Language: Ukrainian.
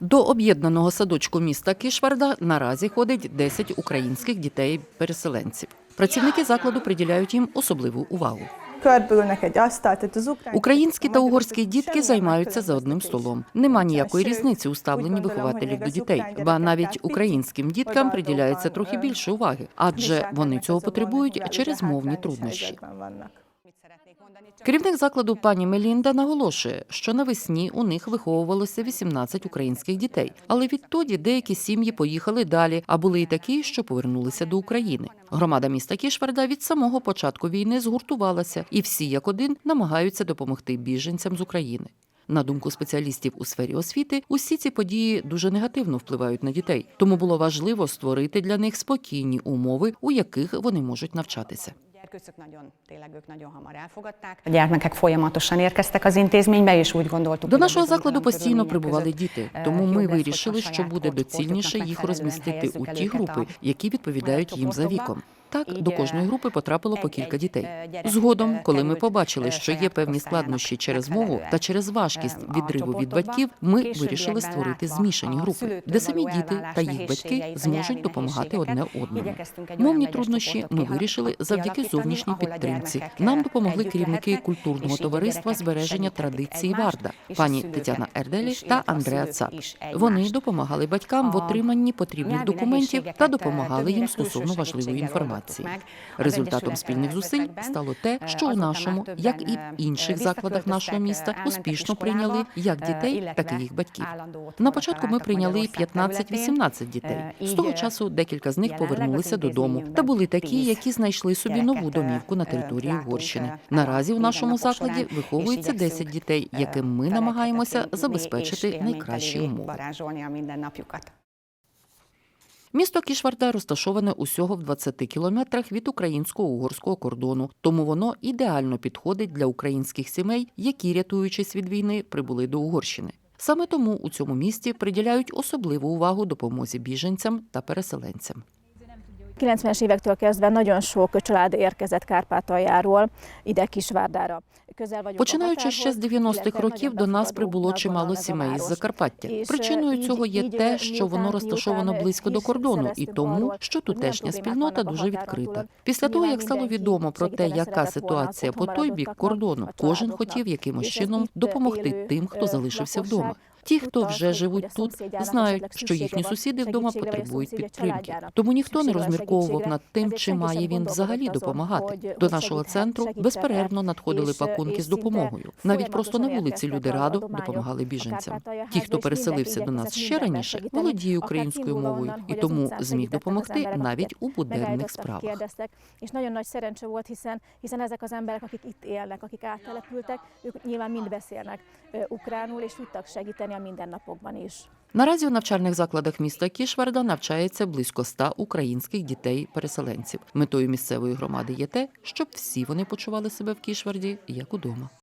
До об'єднаного садочку міста Кишварда наразі ходить 10 українських дітей-переселенців. Працівники закладу приділяють їм особливу увагу. Українські та угорські дітки займаються за одним столом. Нема ніякої різниці у ставленні вихователів до дітей. Ба навіть українським діткам приділяється трохи більше уваги, адже вони цього потребують через мовні труднощі. Керівник закладу пані Мелінда наголошує, що навесні у них виховувалося 18 українських дітей, але відтоді деякі сім'ї поїхали далі, а були і такі, що повернулися до України. Громада міста Кішварда від самого початку війни згуртувалася, і всі як один намагаються допомогти біженцям з України. На думку спеціалістів у сфері освіти, усі ці події дуже негативно впливають на дітей, тому було важливо створити для них спокійні умови, у яких вони можуть навчатися. Gyerkőcök nagyon, tényleg ők nagyon hamar elfogadták. A gyermekek folyamatosan érkeztek az intézménybe, és úgy gondoltuk, До hogy a нашого закладу постійно прибували діти, е, тому ми вирішили, що буде hogy- доцільніше їх розмістити у ті групи, які відповідають їм за віком. Так, до кожної групи потрапило по кілька дітей. е, Згодом, е, коли ми побачили, що є певні складнощі через мову та через важкість Е, відриву від батьків, ми вирішили створити змішані групи, де самі діти та їх батьки зможуть допомагати одне одному. Мовні труднощі ми вирішили завдяки зовнішній підтримці. Нам допомогли керівники культурного товариства збереження традиції Варда, пані Тетяна Ерделі та Андреа Цап. Вони допомагали батькам в отриманні потрібних документів та допомагали їм стосовно важливої інформації. Meg. Az Результатом спільних зусиль стало те, що у нашому, як і в інших закладах нашого міста, успішно прийняли як дітей, так і їх батьків. На початку ми прийняли Magyarország területén. 15-18 дітей. Е, З того часу декілька з них повернулися додому. Та були такі, які знайшли собі нову домівку на е, території Угорщини. е, Наразі в нашому закладі виховується és 10 дітей, яким ми намагаємося забезпечити найкращі умови. Місто Кішварда розташоване усього в 20 кілометрах від українсько-угорського кордону, тому воно ідеально підходить для українських сімей, які, рятуючись від війни, прибули до Угорщини. Саме тому у цьому місті приділяють особливу увагу допомозі біженцям та переселенцям. 90-es évektől kezdve nagyon sok család érkezett Kárpátaljáról ide Kisvárdára. Починаючи ще з határhoz, 90-х років до нас прибуло чимало сімей з. Закарпаття. Причиною цього є те, що воно розташовано близько до кордону, і тому, що тутешня спільнота дуже відкрита. Після того, як стало відомо про те, яка ситуація по той бік кордону, кожен хотів якимось чином допомогти тим, хто е, залишився вдома. Ті, хто вже живуть тут, знають, що їхні сусіди вдома потребують підтримки. Тому ніхто не розмірковував над тим, чи має він взагалі допомагати. До нашого центру безперервно надходили е, пакунки з допомогою. Навіть просто на вулиці люди радо допомагали біженцям. Ті, хто переселився до нас ще раніше, володіє українською мовою і тому зміг допомогти навіть у буденних справах. és nagyon nagy szerencse volt, hiszen, hiszen ezek az emberek, akik itt élnek, akik áttelepültek, ők nyilván mind beszélnek ö, ukránul, és tudtak segíteni a mindennapokban is. Наразі у навчальних закладах міста Кішварда навчається близько ста українських дітей-переселенців. Метою місцевої громади є те, щоб всі вони почували себе в Кішварді як удома.